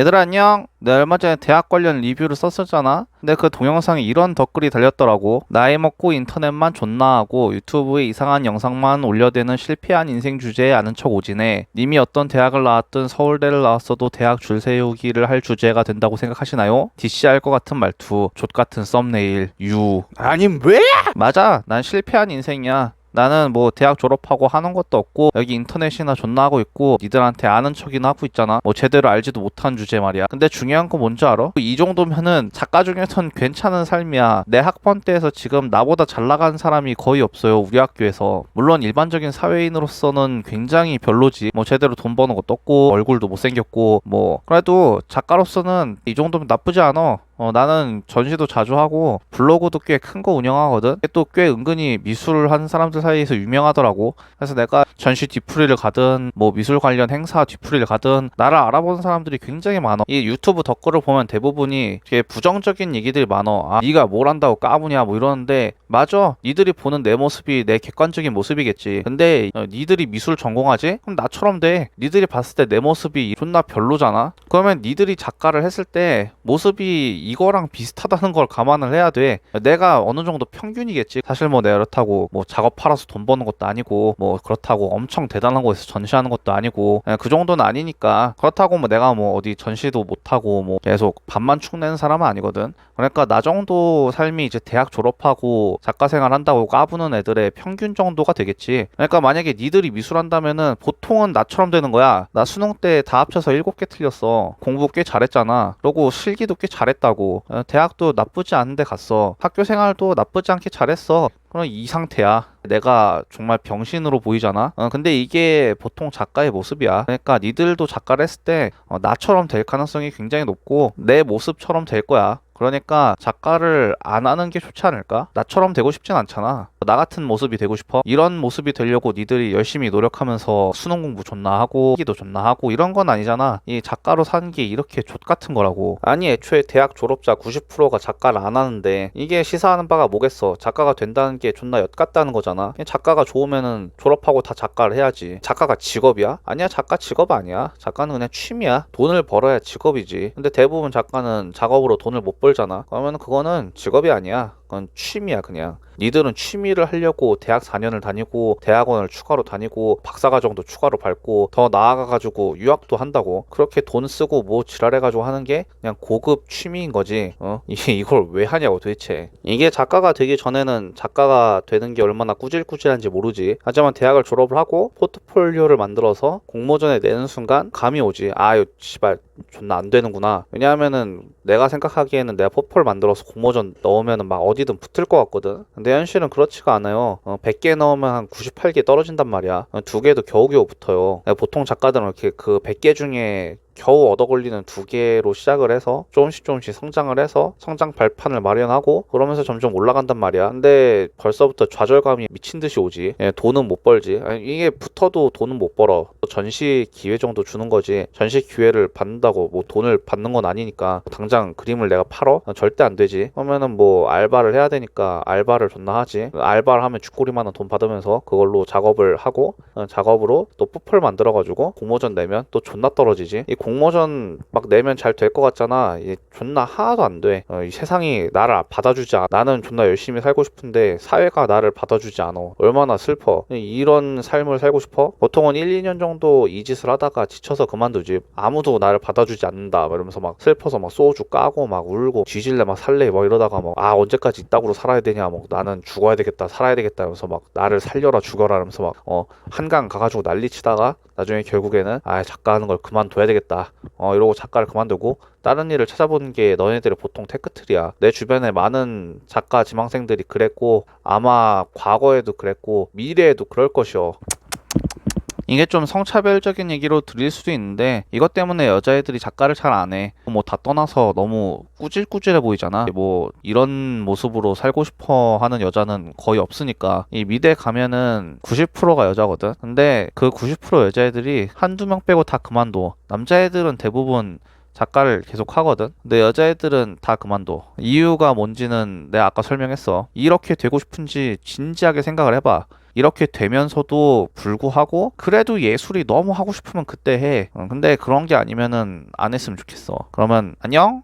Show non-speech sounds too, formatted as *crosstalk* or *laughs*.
얘들아 안녕. 내가 얼마 전에 대학 관련 리뷰를 썼었잖아. 근데 그 동영상에 이런 댓글이 달렸더라고. 나이 먹고 인터넷만 존나 하고 유튜브에 이상한 영상만 올려대는 실패한 인생 주제에 아는 척 오지네. 님이 어떤 대학을 나왔든 서울대를 나왔어도 대학 줄 세우기를 할 주제가 된다고 생각하시나요? DC할 것 같은 말투. 족같은 썸네일. 유. 아니 왜? 맞아. 난 실패한 인생이야 나는 뭐 대학 졸업하고 하는 것도 없고 여기 인터넷이나 존나 하고 있고 니들한테 아는 척이나 하고 있잖아. 뭐 제대로 알지도 못한 주제 말이야. 근데 중요한 건 뭔지 알아? 이 정도면은 작가 중에선 괜찮은 삶이야. 내 학번 때에서 지금 나보다 잘 나간 사람이 거의 없어요 우리 학교에서. 물론 일반적인 사회인으로서는 굉장히 별로지. 뭐 제대로 돈 버는 것도 없고 얼굴도 못생겼고 뭐. 그래도 작가로서는 이 정도면 나쁘지 않아 어, 나는 전시도 자주 하고 블로그도 꽤 큰 거 운영하거든. 또 꽤 은근히 미술 한 사람들 사이에서 유명하더라고. 그래서 내가 전시 뒤풀이를 가든 뭐 미술 관련 행사 뒤풀이를 가든 나를 알아보는 사람들이 굉장히 많아. 이 유튜브 댓글을 보면 대부분이 되게 부정적인 얘기들이 많아. 아, 네가 뭘 한다고 까부냐 뭐 이러는데 맞아. 니들이 보는 내 모습이 내 객관적인 모습이겠지. 근데 어, 니들이 미술 전공하지? 그럼 나처럼 돼. 니들이 봤을 때 내 모습이 존나 별로잖아. 그러면 니들이 작가를 했을 때 모습이 이거랑 비슷하다는 걸 감안을 해야 돼. 내가 어느 정도 평균이겠지. 사실 뭐 내가 그렇다고 뭐 작업 팔아서 돈 버는 것도 아니고 뭐 그렇다고 엄청 대단한 곳에서 전시하는 것도 아니고 그냥 그 정도는 아니니까 그렇다고 뭐 내가 뭐 어디 전시도 못하고 뭐 계속 밥만 축내는 사람은 아니거든. 그러니까 나 정도 삶이 이제 대학 졸업하고 작가 생활 한다고 까부는 애들의 평균 정도가 되겠지. 그러니까 만약에 니들이 미술 한다면은 보통은 나처럼 되는 거야. 나 수능 때 다 합쳐서 7개 틀렸어. 공부 꽤 잘했잖아. 그러고 실기도 꽤 잘했다고. 어, 대학도 나쁘지 않은데 갔어. 학교 생활도 나쁘지 않게 잘했어. 그럼 이 상태야. 내가 정말 병신으로 보이잖아. 어, 근데 이게 보통 작가의 모습이야. 그러니까 니들도 작가를 했을 때 어, 나처럼 될 가능성이 굉장히 높고 내 모습처럼 될 거야. 그러니까 작가를 안 하는 게 좋지 않을까? 나처럼 되고 싶진 않잖아. 나 같은 모습이 되고 싶어? 이런 모습이 되려고 니들이 열심히 노력하면서 수능 공부 존나 하고 기도 존나 하고 이런 건 아니잖아. 이 작가로 사는 게 이렇게 족 같은 거라고. 아니 애초에 대학 졸업자 90%가 작가를 안 하는데 이게 시사하는 바가 뭐겠어? 작가가 된다는 게 존나 엿 같다는 거잖아. 작가가 좋으면은 졸업하고 다 작가를 해야지. 작가가 직업이야? 아니야 작가 직업 아니야. 작가는 그냥 취미야. 돈을 벌어야 직업이지. 근데 대부분 작가는 작업으로 돈을 못 벌잖아. 그러면 그거는 직업이 아니야. 그건 취미야 그냥. 니들은 취미를 하려고 대학 4년을 다니고 대학원을 추가로 다니고 박사과정도 추가로 밟고 더 나아가가지고 유학도 한다고. 그렇게 돈 쓰고 뭐 지랄해가지고 하는 게 그냥 고급 취미인 거지. 어? *laughs* 이걸 왜 하냐고 도대체. 이게 작가가 되기 전에는 작가가 되는 게 얼마나 꾸질꾸질한지 모르지. 하지만 대학을 졸업을 하고 포트폴리오를 만들어서 공모전에 내는 순간 감이 오지. 아유 씨발 존나 안 되는구나. 왜냐하면은 내가 생각하기에는 내가 포폴 만들어서 공모전 넣으면은 막 어디 든 붙을 것 같거든. 근데 현실은 그렇지가 않아요. 어, 100개 넣으면 한 98개 떨어진단 말이야. 어, 두 개도 겨우겨우 붙어요. 보통 작가들은 이렇게 그 100개 중에 겨우 얻어 걸리는 두 개로 시작을 해서 조금씩 조금씩 성장을 해서 성장 발판을 마련하고 그러면서 점점 올라간단 말이야. 근데 벌써부터 좌절감이 미친 듯이 오지. 예, 돈은 못 벌지. 아니, 이게 붙어도 돈은 못 벌어. 전시 기회 정도 주는 거지. 전시 기회를 받는다고 뭐 돈을 받는 건 아니니까 당장 그림을 내가 팔어? 어, 절대 안 되지. 그러면은 뭐 알바를 해야 되니까 알바를 존나 하지. 알바를 하면 죽고리만한 돈 받으면서 그걸로 작업을 하고 어, 작업으로 또 뽀폴 만들어가지고 공모전 내면 또 존나 떨어지지. 이 공 모전 막 내면 잘 될 것 같잖아. 이게 존나 하나도 안 돼. 어, 이 세상이 나를 받아주지 않아. 나는 존나 열심히 살고 싶은데 사회가 나를 받아주지 않아. 얼마나 슬퍼. 이런 삶을 살고 싶어? 보통은 1, 2년 정도 이 짓을 하다가 지쳐서 그만두지. 아무도 나를 받아주지 않는다. 막 이러면서 막 슬퍼서 막 소주 까고 막 울고 뒤질래 막 살래 막 이러다가 막 아 언제까지 이따구로 살아야 되냐. 막 나는 죽어야 되겠다. 살아야 되겠다. 이러면서 막 나를 살려라 죽어라 이러면서 막 어 한강 가가지고 난리 치다가 나중에 결국에는 아 작가 하는 걸 그만둬야 되겠다 어 이러고 작가를 그만두고 다른 일을 찾아보는 게 너네들의 보통 테크틀이야. 내 주변에 많은 작가 지망생들이 그랬고 아마 과거에도 그랬고 미래에도 그럴 것이오 이게 좀 성차별적인 얘기로 들릴 수도 있는데 이것 때문에 여자애들이 작가를 잘 안 해. 뭐 다 떠나서 너무 꾸질꾸질해 보이잖아. 뭐 이런 모습으로 살고 싶어 하는 여자는 거의 없으니까 이 미대 가면은 90%가 여자거든. 근데 그 90% 여자애들이 한두 명 빼고 다 그만둬. 남자애들은 대부분 작가를 계속 하거든. 근데 여자애들은 다 그만둬. 이유가 뭔지는 내가 아까 설명했어. 이렇게 되고 싶은지 진지하게 생각을 해봐. 이렇게 되면서도 불구하고 그래도 예술이 너무 하고 싶으면 그때 해. 어, 근데 그런 게 아니면은 안 했으면 좋겠어. 그러면 안녕?